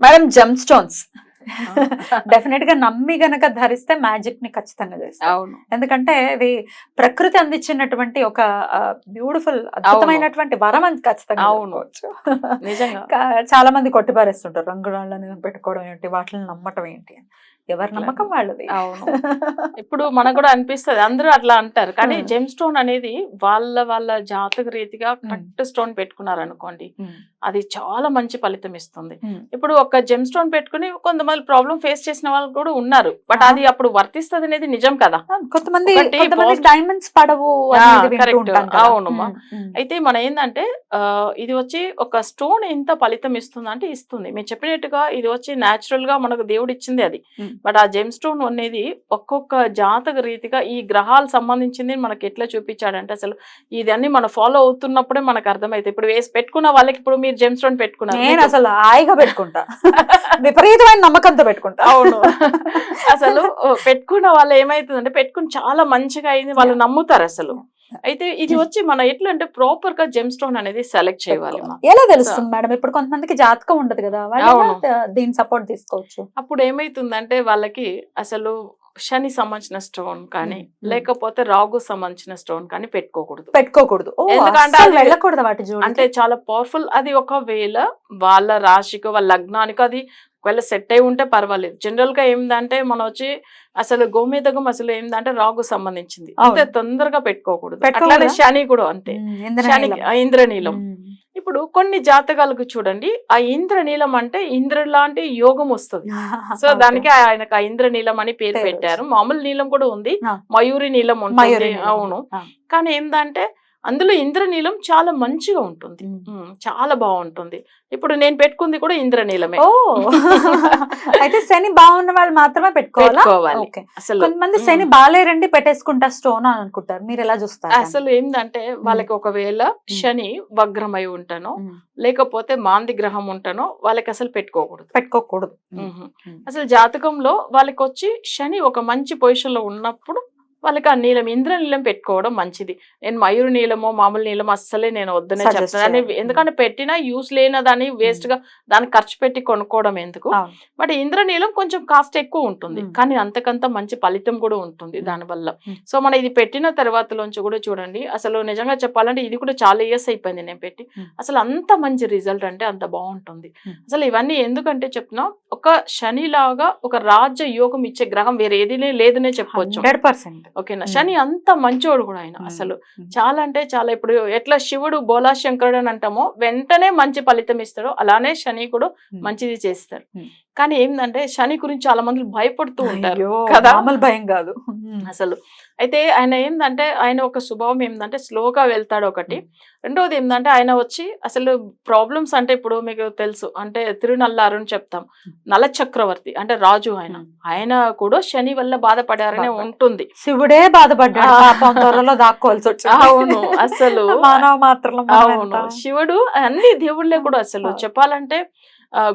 Madam జమ్ stones డెఫినెట్గా నమ్మి గనక ధరిస్తే మ్యాజిక్ని ఖచ్చితంగా చేస్తాం. ఎందుకంటే ఇది ప్రకృతి అందించినటువంటి ఒక బ్యూటిఫుల్ అద్భుతమైనటువంటి వరం అని ఖచ్చితంగా చాలా మంది కొట్టిపారేస్తుంటారు రంగురాళ్ళని పెట్టుకోవడం ఏంటి? వాటిని నమ్మటం ఏంటి. ఎవరి నమ్మకం వాళ్ళది. అవును. ఇప్పుడు మనకు కూడా అనిపిస్తది. అందరూ అట్లా అంటారు. కానీ. జెమ్ స్టోన్ అనేది వాళ్ళ వాళ్ళ జాతక రీతిగా కరెక్ట్ స్టోన్ పెట్టుకున్నారు అనుకోండి అది చాలా మంచి ఫలితం ఇస్తుంది. ఇప్పుడు ఒక జెమ్ స్టోన్ పెట్టుకుని కొంతమంది ప్రాబ్లం ఫేస్ చేసిన వాళ్ళు కూడా ఉన్నారు బట్. అది అప్పుడు వర్తిస్తుంది అనేది నిజం కదా కొంతమంది డైమండ్స్ పడవు. అవునమ్మా. అయితే మన ఏంటంటే ఇది వచ్చి ఒక స్టోన్ ఎంత ఫలితం ఇస్తుంది అంటే ఇస్తుంది మీరు చెప్పినట్టుగా ఇది వచ్చి న్యాచురల్గా మనకు దేవుడు ఇచ్చింది అది. బట్ ఆ జెమ్ స్టోన్ అనేది ఒక్కొక్క జాతక రీతిగా ఈ గ్రహాలు సంబంధించింది మనకి ఎట్లా చూపించాడంటే అసలు ఇదన్నీ మనం ఫాలో అవుతున్నప్పుడే మనకు అర్థమైతే ఇప్పుడు వేసి పెట్టుకున్న వాళ్ళకి ఇప్పుడు మీరు జెమ్ స్టోన్ పెట్టుకున్నారు. నేను అసలు హాయిగా పెట్టుకుంటా. విపరీతమైన నమ్మకంతో పెట్టుకుంటా. అవును. అసలు పెట్టుకున్న వాళ్ళు ఏమైతుందంటే పెట్టుకుని చాలా మంచిగా అయింది వాళ్ళు నమ్ముతారు అసలు. అయితే ఇది వచ్చి మన ఎట్లా అంటే ప్రాపర్గా జెమ్ స్టోన్ అనేది సెలెక్ట్ చేయాలి. ఎలా తెలుస్తుంది మేడం ఇప్పుడు కొంతమందికి జాతకం ఉండదు కదా దీని సపోర్ట్ తీసుకోవచ్చు. అప్పుడు ఏమైతుందంటే వాళ్ళకి అసలు శని సంబంధించిన స్టోన్ కానీ. లేకపోతే రాగు సంబంధించిన స్టోన్ కానీ పెట్టుకోకూడదు పెట్టుకోకూడదు ఎందుకంటే వెళ్ళకూడదు వాటి. అంటే చాలా పవర్ఫుల్ అది ఒకవేళ వాళ్ళ రాశికి వాళ్ళ లగ్నానికి అది ఒకవేళ సెట్ అయి ఉంటే పర్వాలేదు జనరల్గా ఏందంటే మనం వచ్చి అసలు గోమేదకం అసలు ఏందంటే రాగు సంబంధించింది అంతే. తొందరగా పెట్టుకోకూడదు? అట్లానే శని కూడా అంతే శని ఇంద్రనీలం. ఇంద్రనీలం. ఇప్పుడు కొన్ని జాతకాలకు చూడండి ఆ ఇంద్రనీలం అంటే ఇంద్ర లాంటి యోగం వస్తుంది సో. దానికి ఆయనకు ఆ ఇంద్ర నీలం అని పేరు పెట్టారు మామూలు నీలం కూడా ఉంది. మయూరి నీలం ఉంటుంది. అవును. కానీ ఏంటంటే అందులో ఇంద్రనీలం చాలా మంచిగా ఉంటుంది. చాలా బాగుంటుంది. ఇప్పుడు నేను పెట్టుకుంది కూడా ఇంద్రనీలమే. ఓ! అయితే శని బాగున్న వాళ్ళు మాత్రమే పెట్టుకోవాలా? అసలు కొంతమంది. శని బాలేరండి పెట్టేసుకుంటా స్టోన్ అని అనుకుంటారు. మీరు ఎలా చూస్తారు అసలు ఏంటంటే వాళ్ళకి ఒకవేళ శని వగ్రమై ఉంటానో. లేకపోతే మాంది గ్రహం ఉంటానో వాళ్ళకి అసలు పెట్టుకోకూడదు. పెట్టుకోకూడదు. అసలు జాతకంలో వాళ్ళకి వచ్చి శని ఒక మంచి పొజిషన్లో ఉన్నప్పుడు వాళ్ళకి ఆ నీలం ఇంద్ర నీలం పెట్టుకోవడం మంచిది నేను మయూరు నీలమో మామూలు నీలం అస్సలే నేను వద్దనే చెప్తాను. ఎందుకంటే పెట్టినా యూస్ లేనదాన్ని వేస్ట్గా దాన్ని ఖర్చు పెట్టి కొనుక్కోవడం ఎందుకు. బట్ ఇంద్రనీలం కొంచెం కాస్ట్ ఎక్కువ ఉంటుంది Hmm. కానీ అంతకంత మంచి ఫలితం కూడా ఉంటుంది Hmm. దానివల్ల Hmm. సో మన ఇది పెట్టిన తర్వాతలోంచి కూడా చూడండి అసలు నిజంగా చెప్పాలంటే ఇది కూడా చాలా ఇయర్స్ అయిపోయింది నేను పెట్టి Hmm. అసలు అంత మంచి రిజల్ట్ అంటే అంత బాగుంటుంది Hmm. అసలు ఇవన్నీ ఎందుకంటే చెప్తున్నా ఒక శని లాగా ఒక రాజ్య యోగం ఇచ్చే గ్రహం వేరే ఏదినే లేదనే చెప్పొచ్చు హండ్రెడ్ పర్సెంట్ ఓకేనా. శని అంత మంచోడు కూడా ఆయన. అసలు. చాలా అంటే చాలా ఇప్పుడు ఎట్లా శివుడు బోలా శంకరుడు అని అంటామో వెంటనే మంచి ఫలితం ఇస్తాడు అలానే శని కూడా. మంచిది చేస్తాడు. కానీ ఏంటంటే శని గురించి చాలా మంది భయపడుతూ ఉంటారు కదా? భయం కాదు. అసలు. అయితే ఆయన ఏంటంటే ఆయన ఒక స్వభావం ఏంటంటే స్లోగా వెళ్తాడు ఒకటి. రెండోది ఏంటంటే ఆయన వచ్చి అసలు ప్రాబ్లమ్స్ అంటే ఇప్పుడు మీకు తెలుసు అంటే తిరునల్లారు అని చెప్తాం. నల చక్రవర్తి అంటే రాజు ఆయన. ఆయన కూడా శని వల్ల బాధపడారనే. ఉంటుంది. శివుడే బాధపడ్డాడు. దాక్కోవాల్సి అవును అసలు. మానవ మాత్రలు అవును శివుడు అన్ని దేవుళ్ళే కూడా అసలు. చెప్పాలంటే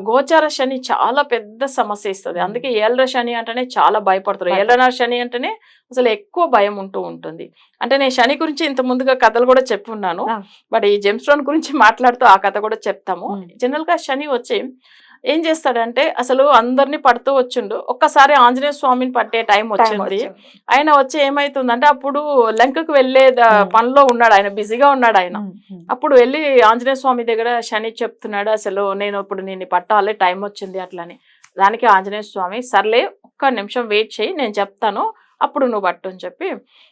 గోచార శని చాలా పెద్ద సమస్య ఇస్తుంది. అందుకే ఏళ్ళ శని అంటేనే చాలా భయపడతారు భయపడతారు. ఏళ్ళ శని అంటేనే అసలు ఎక్కువ భయం ఉంటూ ఉంటుంది అంటే నేను శని గురించి ఇంత ముందుగా కథలు కూడా చెప్పున్నాను. బట్ ఈ జెమ్ స్టోన్ గురించి మాట్లాడుతూ ఆ కథ కూడా చెప్తాము. జనరల్గా శని వచ్చి ఏం చేస్తాడంటే అసలు అందరినీ పడుతూ వచ్చిండు. ఒక్కసారి ఆంజనేయ స్వామిని పట్టే టైం వచ్చింది. ఆయన వచ్చి ఏమైతుందంటే అప్పుడు లంకకు Hmm. పనిలో ఉన్నాడు ఆయన బిజీగా ఉన్నాడు ఆయన. అప్పుడు వెళ్ళి ఆంజనేయ స్వామి దగ్గర శని చెప్తున్నాడు అసలు నేను ఇప్పుడు నేను పట్టాలి టైం వచ్చింది అట్లని. దానికి ఆంజనేయ స్వామి సర్లే ఒక్క నిమిషం వెయిట్ చేయి నేను చెప్తాను. అప్పుడు నువ్వు పట్టు అని చెప్పి.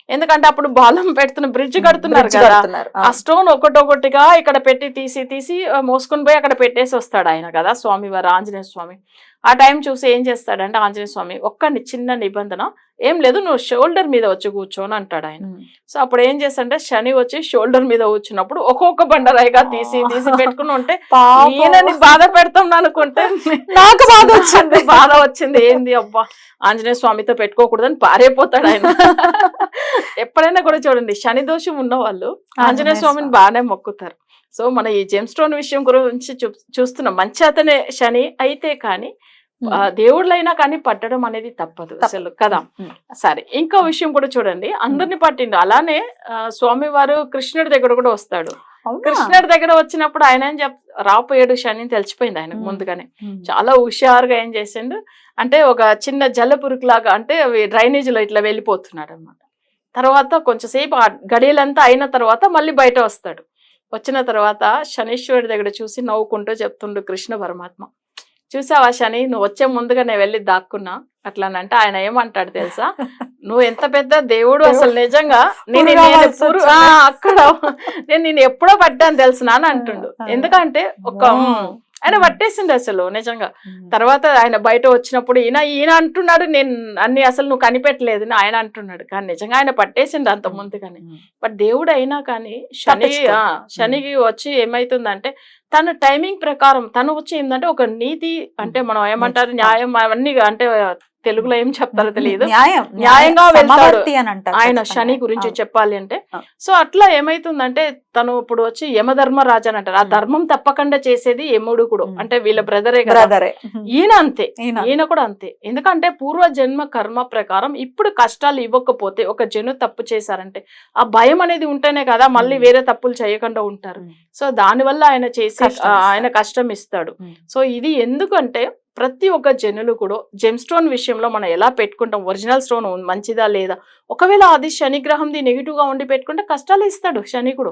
ఎందుకంటే అప్పుడు బాలం పెడుతున్న బ్రిడ్జ్ కడుతున్నారు కదా. ఆ. స్టోన్ ఒకటొకటిగా ఇక్కడ పెట్టి తీసి తీసి మోసుకొని పోయి అక్కడ పెట్టేసి వస్తాడు ఆయన కదా స్వామి వారు ఆంజనేయ స్వామి. ఆ టైం చూసి ఏం చేస్తాడంటే ఆంజనేయ స్వామి ఒక్క చిన్న నిబంధన ఏం లేదు నువ్వు షోల్డర్ మీద వచ్చి కూర్చోని అంటాడు ఆయన. సో అప్పుడు ఏం చేస్తాడంటే శని వచ్చి షోల్డర్ మీద కూర్చున్నప్పుడు ఒక్కొక్క బండరాయిగా తీసి తీసి పెట్టుకుని ఉంటే ఈయనని బాధ పెడతాం అనుకుంటే నాకు బాధ వచ్చింది. బాధ వచ్చింది ఏంది అబ్బా? ఆంజనేయ స్వామితో పెట్టుకోకూడదని పారైపోతాడు ఆయన. ఎప్పుడైనా కూడా చూడండి శని దోషం ఉన్న వాళ్ళు ఆంజనేయ స్వామిని బాగానే మొక్కుతారు. సో మన ఈ జెమ్ స్టోన్ విషయం గురించి చూ- చూస్తున్నాం మంచి అతనే శని. అయితే కానీ దేవుళ్ళైనా కానీ పట్టడం అనేది తప్పదు అసలు. కదా. సరే ఇంకో విషయం కూడా చూడండి. అందరిని పట్టిండు. అలానే స్వామివారు కృష్ణుడి దగ్గర కూడా వస్తాడు? కృష్ణుడి దగ్గర వచ్చినప్పుడు ఆయన ఏం చెప్ రాపోయాడు శని తెలిసిపోయింది ఆయనకు ఉమ్. ముందుగానే. చాలా హుషారుగా ఏం చేసిండు. అంటే ఒక చిన్న జల్లపురుకు లాగా అంటే అవి డ్రైనేజ్లో ఇట్లా వెళ్ళిపోతున్నాడు అనమాట తర్వాత కొంచెంసేపు ఆ గడియలంతా అయిన తర్వాత మళ్ళీ బయట వస్తాడు. వచ్చిన తర్వాత శనీశ్వరుడి దగ్గర చూసి నవ్వుకుంటూ చెప్తుండు కృష్ణ పరమాత్మ. చూసావా శని? నువ్వు వచ్చే ముందుగా నేను వెళ్ళి దాక్కున్నా. అట్లానంటే ఆయన ఏమంటాడు తెలుసా? నువ్వు ఎంత పెద్ద దేవుడు అసలు నిజంగా. నేను అక్కడ నేను నేను ఎప్పుడో పడ్డాను తెలుసునా అని అంటుండు. ఎందుకంటే ఒక. ఆయన పట్టేసిండు అసలు నిజంగా. తర్వాత ఆయన బయట వచ్చినప్పుడు ఈయన ఈయన అంటున్నాడు నేను అన్ని అసలు నువ్వు కనిపెట్టలేదు అని ఆయన అంటున్నాడు. కానీ నిజంగా ఆయన పట్టేసిండు అంత ముందుగానే. ఉమ్. బట్ దేవుడు అయినా కానీ శని శనికి వచ్చి ఏమైతుందంటే తన టైమింగ్ ప్రకారం తను వచ్చి ఏంటంటే ఒక నీతి అంటే మనం ఏమంటారు న్యాయం అవన్నీ అంటే తెలుగులో ఏం చెప్తారో తెలియదు న్యాయం న్యాయంగా వెళ్తాడు. ఆయన. శని గురించి. చెప్పాలి అంటే. సో అట్లా ఏమైతుందంటే తను ఇప్పుడు వచ్చి యమధర్మరాజు అని అంటారు ఆ. ధర్మం తప్పకుండా చేసేది యముడు కూడా. అంటే వీళ్ళ బ్రదరే కదా బ్రదరే ఈయన అంతే ఈయన. కూడా అంతే ఎందుకంటే పూర్వ జన్మ కర్మ ప్రకారం ఇప్పుడు కష్టాలు ఇవ్వకపోతే ఒక జను తప్పు చేశారంటే ఆ భయం అనేది ఉంటేనే కదా మళ్ళీ. వేరే తప్పులు చేయకుండా ఉంటారు. సో దాని వల్ల ఆయన చేసి. ఆయన కష్టం ఇస్తాడు. సో ఇది ఎందుకంటే ప్రతి ఒక్క జనులు కూడా జెమ్ స్టోన్ విషయంలో మనం ఎలా పెట్టుకుంటాం? ఒరిజినల్ స్టోన్ మంచిదా లేదా? ఒకవేళ అది శని గ్రహంది నెగిటివ్గా ఉండి పెట్టుకుంటే కష్టాలు ఇస్తాడు శని కూడా.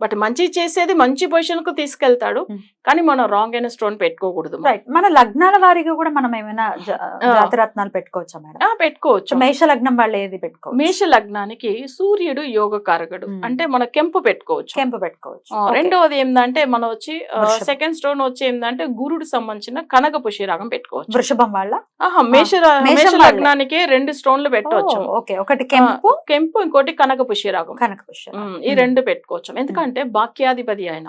బట్ మంచి చేసేది మంచి పొజిషన్కు తీసుకెళ్తాడు. Hmm. కానీ మనం రాంగ్ అయిన స్టోన్ పెట్టుకోకూడదు రైట్ మన లగ్నాల వారిగా కూడా మనం ఏమైనా జ- ఆ. జాతి రత్నాలు పెట్టుకోవచ్చా మేడం? పెట్టుకోవచ్చు. మేష లగ్నం వాళ్ళు ఏది పెట్టుకోవచ్చు? మేష లగ్నానికి సూర్యుడు యోగ కారకుడు Hmm. అంటే మన కెంపు పెట్టుకోవచ్చు. కెంపు పెట్టుకోవచ్చు. రెండవది ఏంటంటే మనం వచ్చి. సెకండ్ స్టోన్ వచ్చి ఏంటంటే గురుడు సంబంధించిన కనక పుష్యరాగం పెట్టుకోవచ్చు. వృషభం వాళ్ళ? మేష మేషం. లగ్నానికి రెండు స్టోన్లు పెట్టవచ్చు. ఓకే ఒకటి కెంపు? కెంపు ఇంకోటి కనక పుష్యరాగం. కనక ఈ రెండు పెట్టుకోవచ్చు. ఎందుకంటే భాగ్యాధిపతి ఆయన.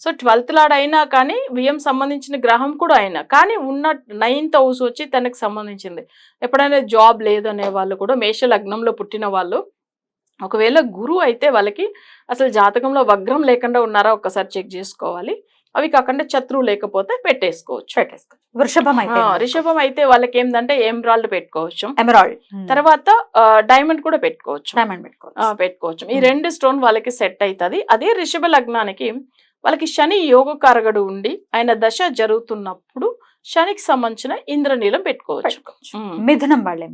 సో ట్వెల్త్ లాడ్ అయినా కానీ వ్యయం సంబంధించిన గ్రహం కూడా అయినా. కానీ ఉన్న నైన్త్ హౌస్ వచ్చి తనకు సంబంధించింది. ఎప్పుడైనా జాబ్ లేదనే వాళ్ళు కూడా మేష లగ్నంలో పుట్టిన వాళ్ళు ఒకవేళ గురువు అయితే వాళ్ళకి అసలు జాతకంలో వగ్రం లేకుండా ఉన్నారా ఒక్కసారి చెక్ చేసుకోవాలి. అవి కాకుండా శత్రువు లేకపోతే పెట్టేసుకోవచ్చు. పెట్టేసుకోవచ్చు. వృషభం అయితే రిషభం అయితే వాళ్ళకి ఏంటంటే ఎమ్రాల్డ్ పెట్టుకోవచ్చు. ఎమరాల్డ్. తర్వాత డైమండ్ కూడా పెట్టుకోవచ్చు. డైమండ్ పెట్టుకోవచ్చు. పెట్టుకోవచ్చు. ఈ Hmm. రెండు స్టోన్ వాళ్ళకి సెట్ అవుతుంది అదే రిషభ లగ్నానికి వాళ్ళకి శని యోగకారకుడు ఉండి ఆయన దశ జరుగుతున్నప్పుడు శనికి సంబంధించిన ఇంద్రనీలం పెట్టుకోవచ్చు. పెట్టుకోవచ్చు. ఉమ్. మిథునం వాళ్ళు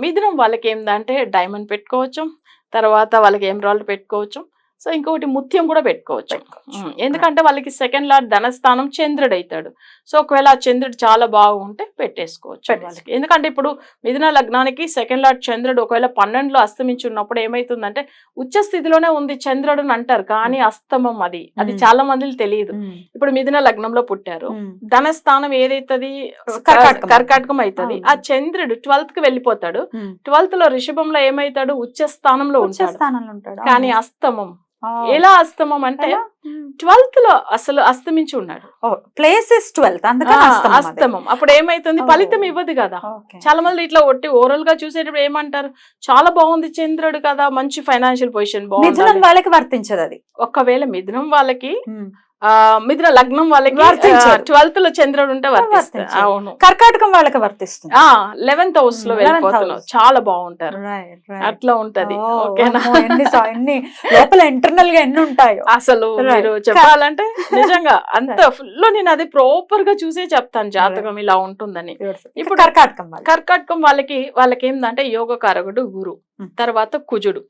మిథునం వాళ్ళకి ఏంటంటే డైమండ్ పెట్టుకోవచ్చు. తర్వాత వాళ్ళకి ఎమరాల్డ్ పెట్టుకోవచ్చు. సో ఇంకొకటి ముత్యం కూడా పెట్టుకోవచ్చు ఎందుకంటే వాళ్ళకి సెకండ్ లార్డ్ ధనస్థానం చంద్రుడు అవుతాడు సో ఒకవేళ ఆ చంద్రుడు చాలా బాగుంటే పెట్టేసుకోవచ్చు పెట్టేసుకో. వాళ్ళకి ఎందుకంటే ఇప్పుడు మిథున లగ్నానికి సెకండ్ లార్డ్ చంద్రుడు ఒకవేళ పన్నెండులో అస్తమించి ఉన్నప్పుడు ఏమైతుందంటే ఉచ్చ స్థితిలోనే ఉంది చంద్రుడు అని అంటారు కానీ అస్తమం అది అది. చాలా మందికి తెలియదు. ఇప్పుడు మిథున లగ్నంలో పుట్టారు. ధనస్థానం ఏదైతుంది కర్కాటకం. కర్కాటకం అవుతుంది. ఆ చంద్రుడు ట్వెల్త్కి వెళ్ళిపోతాడు. ట్వెల్త్లో రిషభంలో ఏమైతాడు ఉచ్చ స్థానంలో ఉంటాడు కానీ. అస్తమం. ఎలా అస్తమం అంటే. ట్వెల్త్లో అసలు అస్తమించి ఉన్నాడు. ఓ, ప్లేస్ ఇస్ ట్వెల్త్ అస్తమం అప్పుడు ఏమైతుంది. ఫలితం ఇవ్వదు కదా. చాలా మంది ఇట్లా ఒట్టి ఓవరాల్గా చూసేటప్పుడు ఏమంటారు? చాలా బాగుంది చంద్రుడు కదా మంచి ఫైనాన్షియల్ పొజిషన్ బాగుంది వాళ్ళకి వర్తించదు అది. ఒకవేళ మిథునం వాళ్ళకి మిథున లగ్నం వాళ్ళకి. ట్వెల్త్లో చంద్రుడు ఉంటే వర్తిస్తారు వర్తించదు. అవును. కర్కాటకం వాళ్ళకి వర్తిస్తుంది. లెవెన్త్ హౌస్లో 11th వెళ్ళిపోతున్నావు. house. చాలా బాగుంటారు. అట్లా ఉంటది. ఎన్ని లోపల ఇంటర్నల్గా ఎన్ని ఉంటాయో. అసలు. మీరు చెప్పాలంటే నిజంగా అంత ఫుల్ నేను అది ప్రాపర్గా చూసే చెప్తాను జాతకం ఇలా ఉంటుందని. ఇప్పుడు కర్కాటకం కర్కాటకం వాళ్ళకి. వాళ్ళకి ఏందంటే యోగ కారకుడు గురు Hmm. తర్వాత కుజుడు.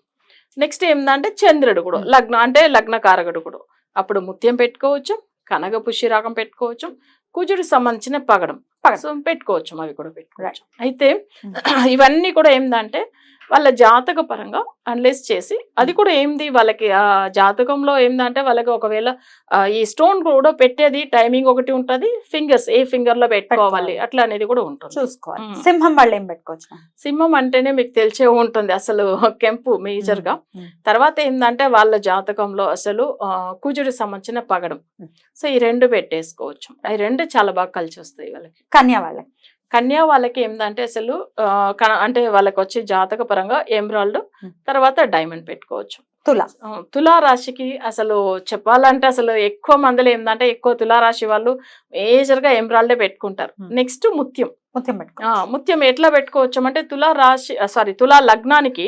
నెక్స్ట్ ఏందంటే చంద్రుడు కూడా. Hmm. లగ్న అంటే లగ్న కారకుడు కూడా. అప్పుడు ముత్యం పెట్టుకోవచ్చు కనగ పుష్యరాగం పెట్టుకోవచ్చు కుజుడు సంబంధించిన పగడం పగడం. సో పెట్టుకోవచ్చు అవి కూడా పెట్టుకోవచ్చు. అయితే ఇవన్నీ కూడా ఏందంటే వాళ్ళ జాతక పరంగా అనలైజ్ చేసి అది కూడా ఏంది వాళ్ళకి ఆ జాతకంలో ఏందంటే వాళ్ళకి ఒకవేళ ఈ స్టోన్ కూడా పెట్టేది టైమింగ్ ఒకటి ఉంటది ఫింగర్స్ ఏ ఫింగర్లో పెట్టుకోవాలి. అట్లా అనేది కూడా ఉంటుంది. చూసుకోవాలి. సింహం వాళ్ళు ఏం పెట్టుకోవచ్చు సింహం అంటేనే మీకు తెలిసే ఉంటుంది అసలు కెంపు మేజర్గా. తర్వాత ఏంటంటే వాళ్ళ జాతకంలో అసలు కుజుడికి సంబంధించిన పగడం. సో ఈ రెండు పెట్టేసుకోవచ్చు. ఈ రెండు చాలా బాగా కలిసి వస్తాయి వాళ్ళకి. కన్యా వాళ్ళకి. కన్యా వాళ్ళకి ఏంటంటే అసలు అంటే వాళ్ళకి వచ్చే జాతక పరంగా ఎమరాల్డ్. తర్వాత డైమండ్ పెట్టుకోవచ్చు తుల తులా రాశికి అసలు చెప్పాలంటే అసలు ఎక్కువ మందిలో ఏంటంటే ఎక్కువ తులా రాశి వాళ్ళు మేజర్గా ఎమరాల్డే పెట్టుకుంటారు. నెక్స్ట్ ముత్యం ముత్యం ముత్యం ఎట్లా పెట్టుకోవచ్చు అంటే తులా రాశి సారీ తులా లగ్నానికి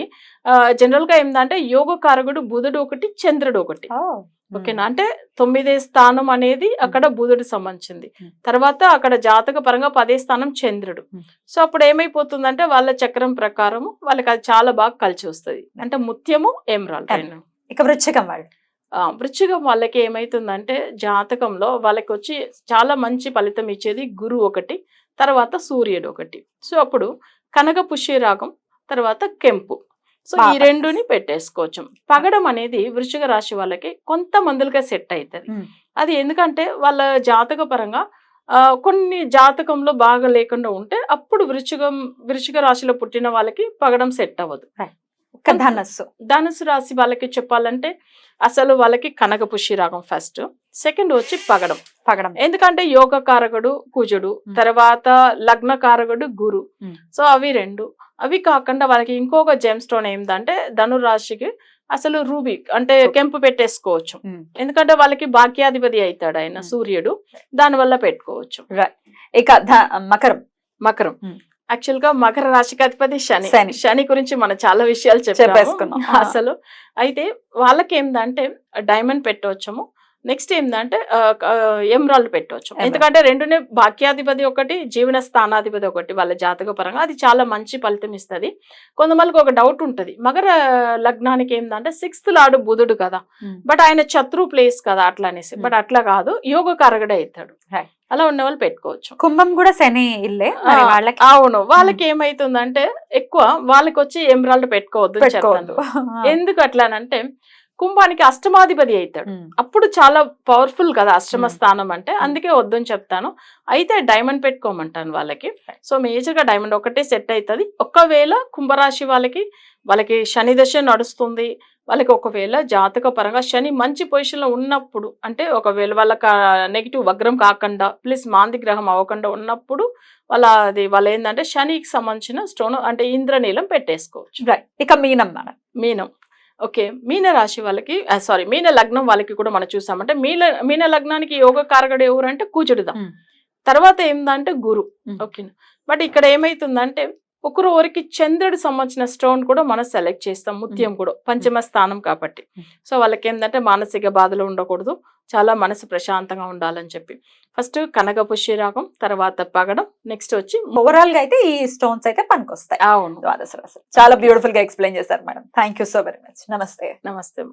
జనరల్గా ఏంటంటే యోగకారకుడు బుధుడు ఒకటి చంద్రుడు ఒకటి. ఓకేనా అంటే తొమ్మిదే స్థానం అనేది అక్కడ బుధుడు సంబంధించింది. తర్వాత అక్కడ జాతక పరంగా పదే స్థానం చంద్రుడు. సో అప్పుడు ఏమైపోతుందంటే వాళ్ళ చక్రం ప్రకారం వాళ్ళకి అది చాలా బాగా కలిసి వస్తుంది. అంటే ముత్యము ఎమరాల్డ్ Em- ఇక వృచ్చికం వాళ్ళు. వృచ్చికం వాళ్ళకి ఏమైతుందంటే జాతకంలో వాళ్ళకి వచ్చి చాలా మంచి ఫలితం ఇచ్చేది గురువు ఒకటి తర్వాత సూర్యుడు ఒకటి. సో అప్పుడు కనక పుష్యరాగం తర్వాత కెంపు. సో ఈ రెండుని పెట్టేసుకోవచ్చు. పగడం అనేది వృశ్చిక రాశి వాళ్ళకి కొంతమందిగా సెట్ అవుతుంది. అది ఎందుకంటే వాళ్ళ జాతక పరంగా కొన్ని జాతకంలో బాగా లేకుండా ఉంటే అప్పుడు వృశ్చికం వృశ్చిక రాశిలో పుట్టిన వాళ్ళకి పగడం సెట్ అవ్వదు. ధనస్సు. ధనుసు రాశి వాళ్ళకి చెప్పాలంటే అసలు వాళ్ళకి కనక పుష్య రాగం ఫస్ట్. సెకండ్ వచ్చి పగడం. పగడం. ఎందుకంటే యోగ కారకుడు కుజుడు. తర్వాత లగ్న కారకుడు గురు. సో అవి రెండు. అవి కాకుండా వాళ్ళకి ఇంకొక జెమ్ స్టోన్ ఏంటంటే ధను రాశికి అసలు రూబీ అంటే కెంపు పెట్టేసుకోవచ్చు. ఎందుకంటే వాళ్ళకి భాగ్యాధిపతి అవుతాడు ఆయన. సూర్యుడు. దాని వల్ల పెట్టుకోవచ్చు. ఇక మకరం. మకరం. యాక్చువల్గా మకర రాశికి అధిపతి శని శని. గురించి మనం చాలా విషయాలు చెప్పేసుకున్నాం. అసలు అయితే వాళ్ళకి ఏంటంటే డైమండ్ పెట్టవచ్చము నెక్స్ట్ ఏంటంటే ఎమరాల్డ్ పెట్టవచ్చు. ఎందుకంటే రెండునే భాగ్యాధిపతి ఒకటి జీవన స్థానాధిపతి ఒకటి వాళ్ళ జాతక పరంగా అది చాలా మంచి ఫలితం ఇస్తుంది. కొంతమందికి ఒక డౌట్ ఉంటది. మకర లగ్నానికి ఏంటంటే సిక్స్త్ లాడు బుధుడు కదా. బట్ ఆయన శత్రు ప్లేస్ కదా అట్లా అనేసి. బట్ అట్లా కాదు. యోగ కరగడే అవుతాడు. అలా ఉన్న వాళ్ళు పెట్టుకోవచ్చు. కుంభం కూడా శని ఇల్లే. వాళ్ళకి అవును. వాళ్ళకి ఏమైతుందంటే ఎక్కువ వాళ్ళకి వచ్చి ఎమరాల్డ్ పెట్టుకోవద్దు. ఎందుకు అట్లానంటే కుంభానికి అష్టమాధిపతి అవుతాడు. అప్పుడు చాలా పవర్ఫుల్ కదా అష్టమ. స్థానం అంటే అందుకే వద్దని చెప్తాను. అయితే డైమండ్ పెట్టుకోమంటాను వాళ్ళకి. సో మేజర్గా డైమండ్ ఒకటే సెట్ అవుతుంది ఒకవేళ కుంభరాశి వాళ్ళకి వాళ్ళకి శని దశ నడుస్తుంది. వాళ్ళకి ఒకవేళ జాతక పరంగా శని మంచి పొజిషన్లో ఉన్నప్పుడు అంటే ఒకవేళ వాళ్ళకి నెగిటివ్ వగ్రం కాకుండా ప్లస్ మాంది గ్రహం అవ్వకుండా ఉన్నప్పుడు వాళ్ళ అది వాళ్ళ ఏంటంటే శనికి సంబంధించిన స్టోన్ అంటే ఇంద్రనీలం పెట్టేసుకోవచ్చు. ఇక మీనం మేడం. మీనం. ఓకే మీన రాశి వాళ్ళకి సారీ మీన లగ్నం వాళ్ళకి కూడా మనం చూసామంటే మీన మీన లగ్నానికి యోగ కారకుడు ఎవరు అంటే కుజుడుదా మ్మ్. తర్వాత ఏందంటే గురు మ్మ్. ఓకే బట్ ఇక్కడ ఏమైతుందంటే ఒకరు ఒకరికి చంద్రుడు సంబంధించిన స్టోన్ కూడా మనం సెలెక్ట్ చేస్తాం ముత్యం కూడా పంచమ స్థానం కాబట్టి. సో వాళ్ళకి ఏంటంటే మానసిక బాధలు ఉండకూడదు చాలా మనసు ప్రశాంతంగా ఉండాలని చెప్పి. ఫస్ట్ కనక పుష్యరాగం తర్వాత పగడం నెక్స్ట్ వచ్చి ఓవరాల్గా అయితే ఈ స్టోన్స్ అయితే పనికొస్తాయి. అవును. చాలా బ్యూటిఫుల్గా ఎక్స్ప్లెయిన్ చేశారు madam. Thank you so very much namaste. Namaste.